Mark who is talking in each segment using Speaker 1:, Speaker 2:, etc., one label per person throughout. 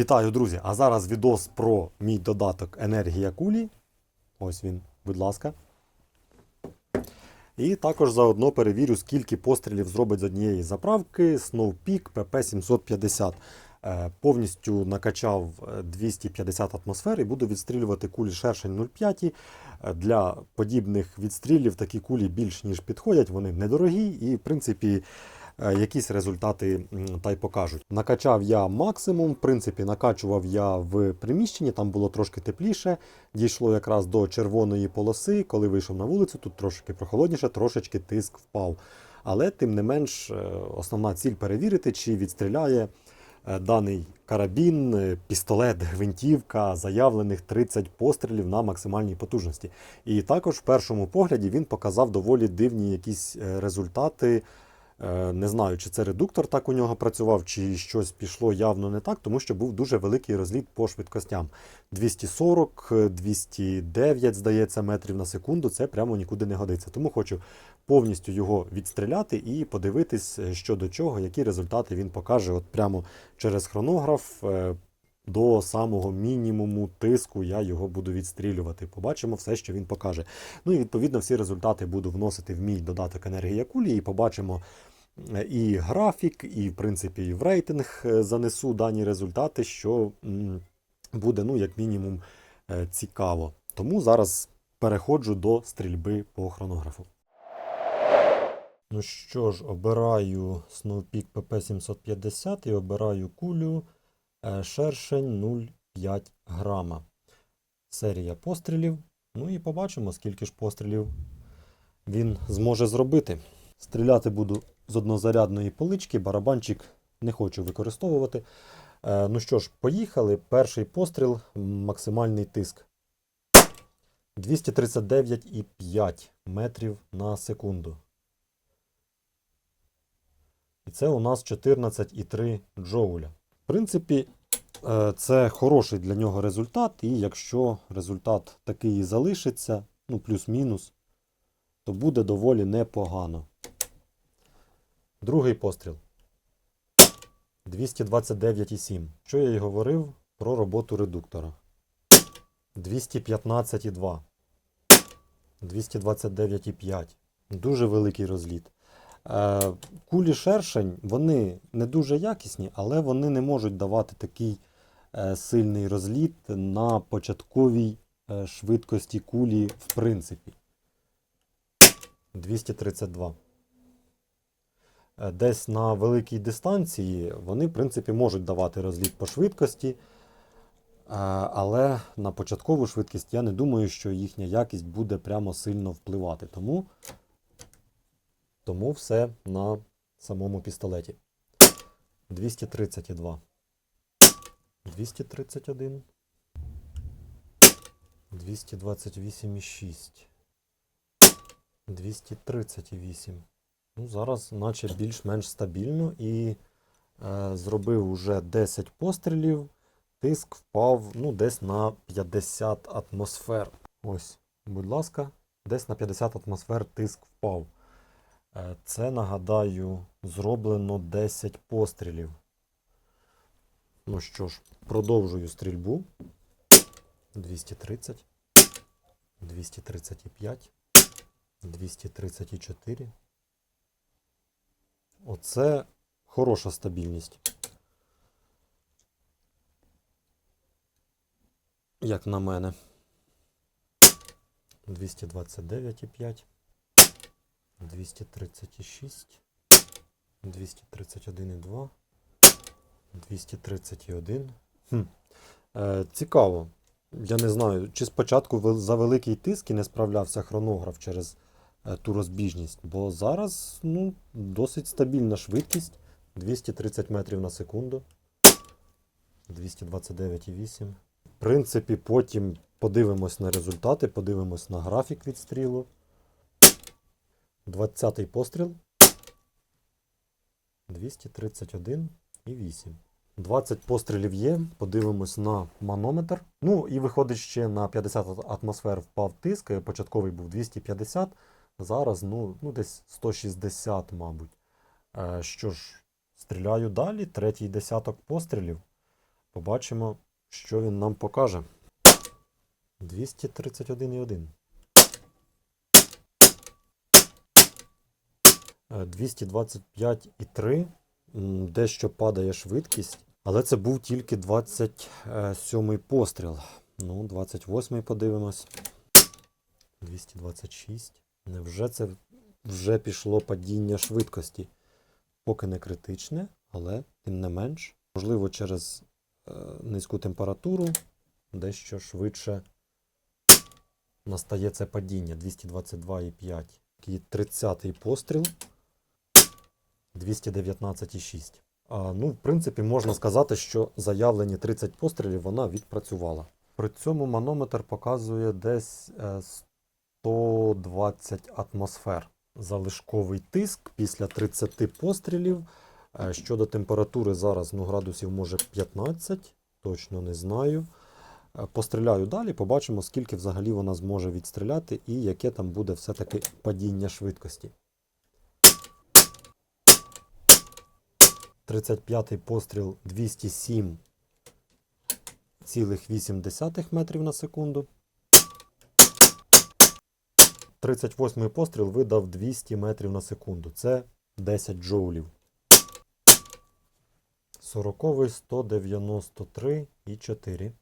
Speaker 1: Вітаю, друзі! А зараз відос про мій додаток Енергія кулі. Ось він, будь ласка. І також заодно перевірю, скільки пострілів зробить з однієї заправки Snowpeak PP750. Е, Повністю накачав е, 250 атмосфер і буду відстрілювати кулі шершень 05. Е, Для подібних відстрілів такі кулі більш ніж підходять, вони недорогі і, в принципі, е, якісь результати та й покажуть. Накачав я максимум, в принципі, накачував я в приміщенні, там було трошки тепліше. Дійшло якраз до червоної полоси. Коли вийшов на вулицю, тут трошки прохолодніше, трошечки тиск впав. Але тим не менш, е, основна ціль перевірити, чи відстріляє е, даний карабін, е, пістолет, гвинтівка, заявлених 30 пострілів на максимальній потужності. І також в першому погляді він показав доволі дивні якісь е, результати. Е, Не знаю, чи це редуктор так у нього працював, чи щось пішло явно не так, тому що був дуже великий розліт по швидкостям. 240, е, 209, здається, метрів на секунду. Це прямо нікуди не годиться. Тому хочу повністю його відстріляти і подивитись, е, що до чого, які результати він покаже. От прямо через хронограф. До самого мінімуму тиску я його буду відстрілювати. Побачимо все, що він покаже. Ну і відповідно всі результати буду вносити в мій додаток енергія кулі і побачимо е, і графік, і в принципі і в рейтинг е, занесу дані результати, що буде ну як мінімум е, цікаво. Тому зараз переходжу до стрільби по хронографу. Ну що ж, обираю Snowpeak PP750 і обираю кулю шершень 0,5 грама. Серія пострілів. Ну і побачимо, скільки ж пострілів він зможе зробити. Стріляти буду з однозарядної полички, барабанчик не хочу використовувати. Е, ну що ж, поїхали. Перший постріл, максимальний тиск. 239,5 метрів на секунду. І це у нас 14,3 джоуля. Принципі, е, це хороший для нього результат, і якщо результат такий і залишиться, ну плюс-мінус, то буде доволі непогано. Другий постріл. 229,7. Що я й говорив про роботу редуктора. 215,2. 229,5. Дуже великий розліт. Е, Кулі шершень, вони не дуже якісні, але вони не можуть давати такий е, сильний розліт на початковій е, швидкості кулі, в принципі. 232. Е, Десь на великій дистанції вони, в принципі, можуть давати розліт по швидкості. Але на початкову швидкість я не думаю, що їхня якість буде прямо сильно впливати. Тому тому все на самому пістолеті. 232. 231. 228,6. 238. Ну, зараз, наче більш-менш стабільно. І е, зробив уже 10 пострілів. Тиск впав ну, десь на 50 атмосфер. Ось, будь ласка, десь на 50 атмосфер тиск впав. Е, Це, нагадаю, зроблено 10 пострілів. Ну що ж, продовжую стрільбу. 230, 235, 234. Оце хороша стабільність. Як на мене. 229,5. 236, 231,2, 231. Хм. Е, цікаво. Я не знаю, чи спочатку за великий тиск і не справлявся хронограф через е, ту розбіжність, бо зараз ну, досить стабільна швидкість 230 метрів на секунду. 229,8. В принципі, потім подивимось на результати, подивимось на графік відстрілу. 20-й постріл. 231 і 8. 20 пострілів є. Подивимось на манометр. Ну і виходить ще на 50 атмосфер впав тиск. Початковий був 250. Зараз ну, ну десь 160, мабуть. Е, що ж, стріляю далі. Третій десяток пострілів. Побачимо, що він нам покаже. 231,1. 225,3. Дещо падає швидкість. Але це був тільки 27-й постріл. Ну, 28-й подивимось. 226. Невже це вже пішло падіння швидкості? Поки не критичне, але тим не менш. Можливо, через е, низьку температуру дещо швидше настає це падіння. 222,5. Такий 30-й постріл. 219,6. А, ну, в принципі, можна сказати, що заявлені 30 пострілів вона відпрацювала. При цьому манометр показує десь е, 120 атмосфер. Залишковий тиск після 30 пострілів. Е, Щодо температури зараз ну, градусів може 15, точно не знаю. Е, Постріляю далі, побачимо, скільки взагалі вона зможе відстріляти і яке там буде все-таки падіння швидкості. 35-й постріл 207,8 метрів на секунду. 38-й постріл видав 200 метрів на секунду. Це 10 джоулів. 40-й 193,4.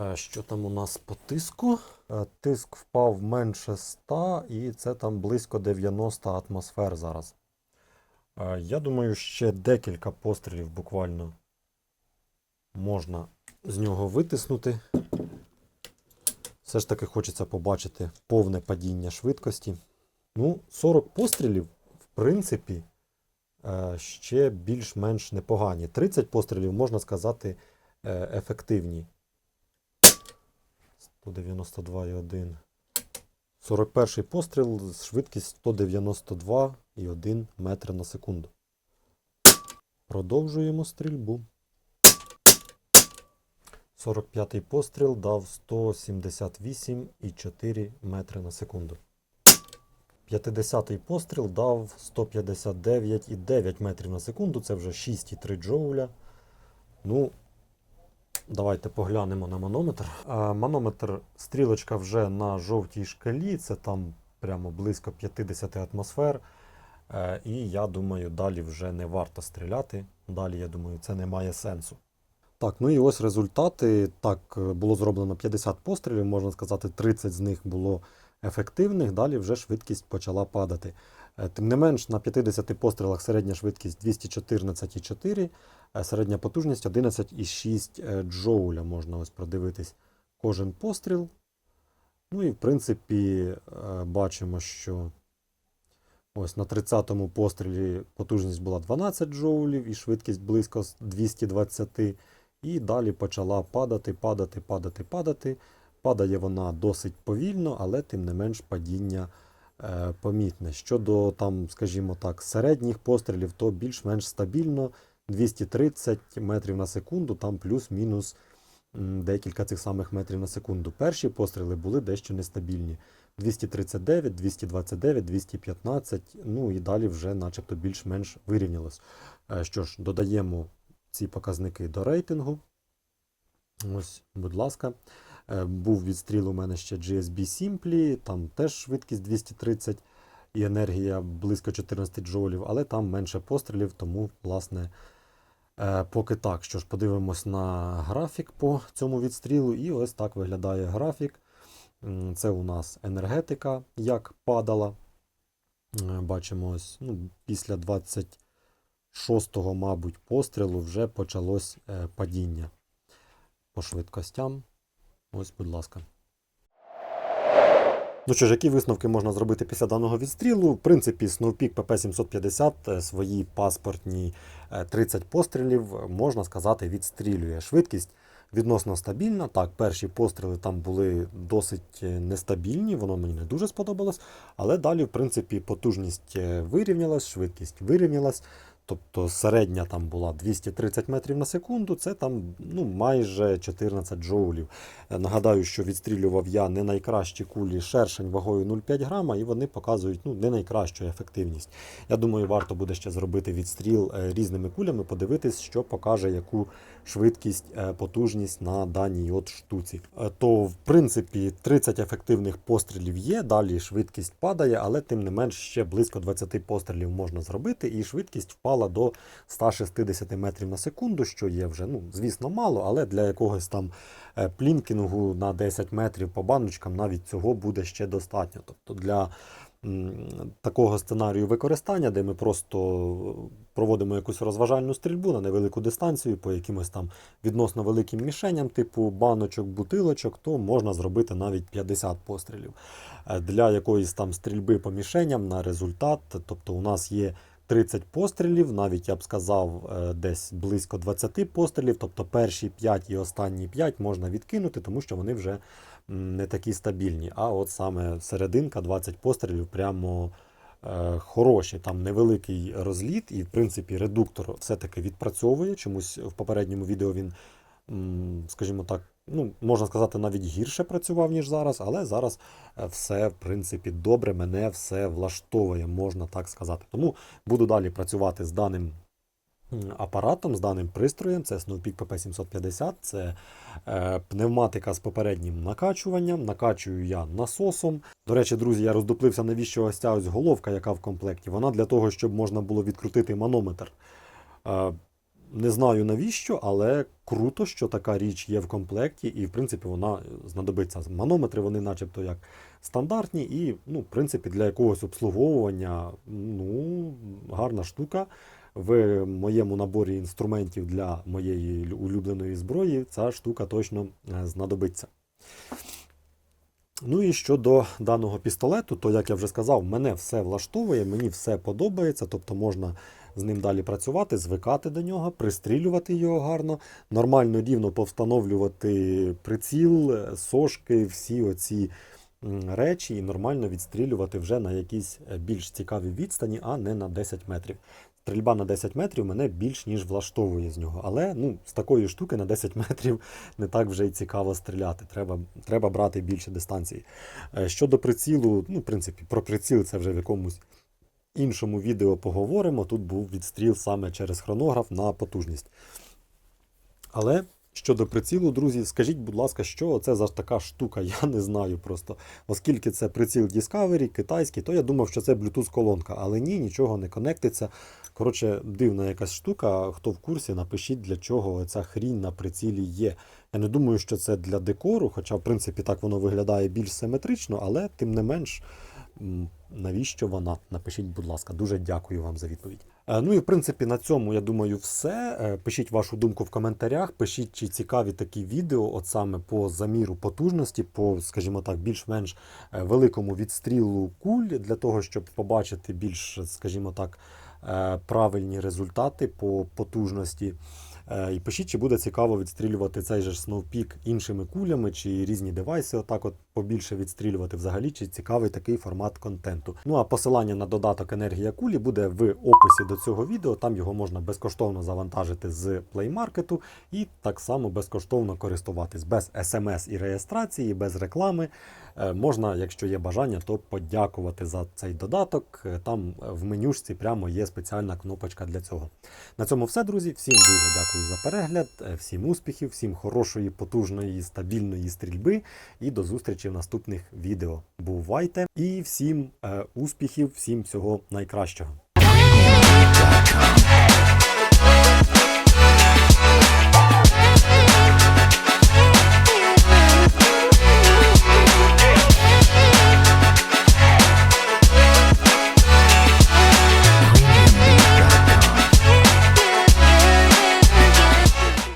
Speaker 1: Е, Що там у нас по тиску? Е, Тиск впав менше 100 і це там близько 90 атмосфер зараз. Я думаю, ще декілька пострілів буквально можна з нього витиснути. Все ж таки хочеться побачити повне падіння швидкості. Ну, 40 пострілів, в принципі, е, ще більш-менш непогані. 30 пострілів, можна сказати, е, ефективні. 192,1. 41 постріл швидкість 192,1 метр на секунду. Продовжуємо стрільбу. 45-й постріл дав 178,4 метри на секунду. 50-й постріл дав 159,9 метрів на секунду. Це вже 6,3 джоуля. Ну, давайте поглянемо на манометр. Манометр стрілочка вже на жовтій шкалі. Це там прямо близько 50 атмосфер. Е, І я думаю, далі вже не варто стріляти. Далі, я думаю, це не має сенсу. Так, ну і ось результати. Так, е, було зроблено 50 пострілів, можна сказати, 30 з них було ефективних, далі вже швидкість почала падати. Е, Тим не менш, на 50 пострілах середня швидкість 214,4, е, середня потужність 11,6 е, джоуля. Можна ось продивитись кожен постріл. Ну і в принципі бачимо, що ось на 30-му пострілі потужність була 12 джоулів і швидкість близько 220. І далі почала падати, падати, падати, падати. Падає вона досить повільно, але тим не менш падіння е, помітне. Щодо там, скажімо так, середніх пострілів, то більш-менш стабільно 230 метрів на секунду, там плюс-мінус декілька цих самих метрів на секунду. Перші постріли були дещо нестабільні. 239, 229, 215, ну і далі вже начебто більш-менш вирівнялось. Е, Що ж, додаємо ці показники до рейтингу. Ось, будь ласка. Е, Був відстріл у мене ще GSB Simply, там теж швидкість 230 і енергія близько 14 джоулів, але там менше пострілів, тому, власне, е, поки так. Що ж, подивимось на графік по цьому відстрілу. І ось так виглядає графік. Це у нас енергетика, як падала. Е, Бачимо, ось ну, після 26-го, мабуть, пострілу вже почалось е, падіння по швидкостям. Ось, будь ласка. Ну що ж, які висновки можна зробити після даного відстрілу? В принципі, Snowpeak PP750 е, свої паспортні е, 30 пострілів, можна сказати, відстрілює. Швидкість відносно стабільна. Так, перші постріли там були досить е, нестабільні, воно мені не дуже сподобалось. Але далі, в принципі, потужність е, вирівнялась, швидкість вирівнялась. Тобто середня там була 230 метрів на секунду, це там ну, майже 14 джоулів. Е, Нагадаю, що відстрілював я не найкращі кулі шершень вагою 0,5 грама, і вони показують ну, не найкращу ефективність. Я думаю, варто буде ще зробити відстріл е, різними кулями, подивитись, що покаже яку швидкість, е, потужність на даній от штуці. То, в принципі, 30 ефективних пострілів є, далі швидкість падає, але тим не менш ще близько 20 пострілів можна зробити, і швидкість впала до 160 метрів на секунду, що є вже, ну, звісно, мало, але для якогось там е, плінкінгу на 10 метрів по баночкам навіть цього буде ще достатньо. Тобто для такого сценарію використання, де ми просто проводимо якусь розважальну стрільбу на невелику дистанцію по якимось там відносно великим мішеням, типу баночок, бутилочок, то можна зробити навіть 50 пострілів. Е, Для якоїсь там стрільби по мішеням на результат, тобто у нас є 30 пострілів, навіть я б сказав, е, десь близько 20 пострілів, тобто перші 5 і останні 5 можна відкинути, тому що вони вже не такі стабільні. А от саме серединка 20 пострілів прямо е, хороші. Там невеликий розліт, і в принципі редуктор все-таки відпрацьовує. Чомусь в попередньому відео він, скажімо так, ну, можна сказати, навіть гірше працював, ніж зараз, але зараз е, все, в принципі, добре, мене все влаштовує, можна так сказати. Тому буду далі працювати з даним апаратом, з даним пристроєм. Це Snowpeak PP750, це е, пневматика з попереднім накачуванням. Накачую я насосом. До речі, друзі, я роздуплився, навіщо ось ця ось головка, яка в комплекті. Вона для того, щоб можна було відкрутити манометр. Е, не знаю навіщо, але круто, що така річ є в комплекті, і в принципі вона знадобиться. Манометри вони, начебто, як стандартні, і, ну, в принципі, для якогось обслуговування ну, гарна штука. В моєму наборі інструментів для моєї улюбленої зброї ця штука точно е, знадобиться. Ну і щодо даного пістолету, то як я вже сказав, мене все влаштовує, мені все подобається, тобто можна з ним далі працювати, звикати до нього, пристрілювати його гарно, нормально рівно повстановлювати приціл, е, сошки, всі оці речі, і нормально відстрілювати вже на якісь е, більш цікаві відстані, а не на 10 метрів. Стрільба на 10 метрів мене більш ніж влаштовує з нього. Але ну, з такої штуки на 10 метрів не так вже й цікаво стріляти. Треба, треба брати більше дистанції. Е, Щодо прицілу, ну, в принципі, про приціл це вже в якомусь іншому відео поговоримо. Тут був відстріл саме через хронограф на потужність. Але щодо прицілу, друзі, скажіть, будь ласка, що це за така штука? Я не знаю просто. Оскільки це приціл Discovery, китайський, то я думав, що це Bluetooth-колонка. Але ні, нічого не конектиться. Коротше, дивна якась штука. Хто в курсі, напишіть, для чого ця хрінь на прицілі є. Я не думаю, що це для декору, хоча, в принципі, так воно виглядає більш симетрично, але тим не менш. Навіщо вона? Напишіть, будь ласка, дуже дякую вам за відповідь. Е, Ну і в принципі на цьому я думаю все. Е, Пишіть вашу думку в коментарях. Пишіть, чи цікаві такі відео, от саме по заміру потужності, по, скажімо так, більш-менш е, великому відстрілу куль для того, щоб побачити більш, скажімо так, правильні результати по потужності. І пишіть, чи буде цікаво відстрілювати цей же Snowpeak іншими кулями, чи різні девайси, отак от побільше відстрілювати взагалі, чи цікавий такий формат контенту. Ну а посилання на додаток енергія кулі буде в описі до цього відео. Там його можна безкоштовно завантажити з Play Market і так само безкоштовно користуватись без смс і реєстрації, без реклами. Е, Можна, якщо є бажання, то подякувати за цей додаток. Е, Там е, в менюшці прямо є спеціальна кнопочка для цього. На цьому все, друзі. Всім дуже дякую за перегляд, всім успіхів, всім хорошої, потужної, стабільної стрільби і до зустрічі в наступних відео. Бувайте і всім е, успіхів, всім всього найкращого.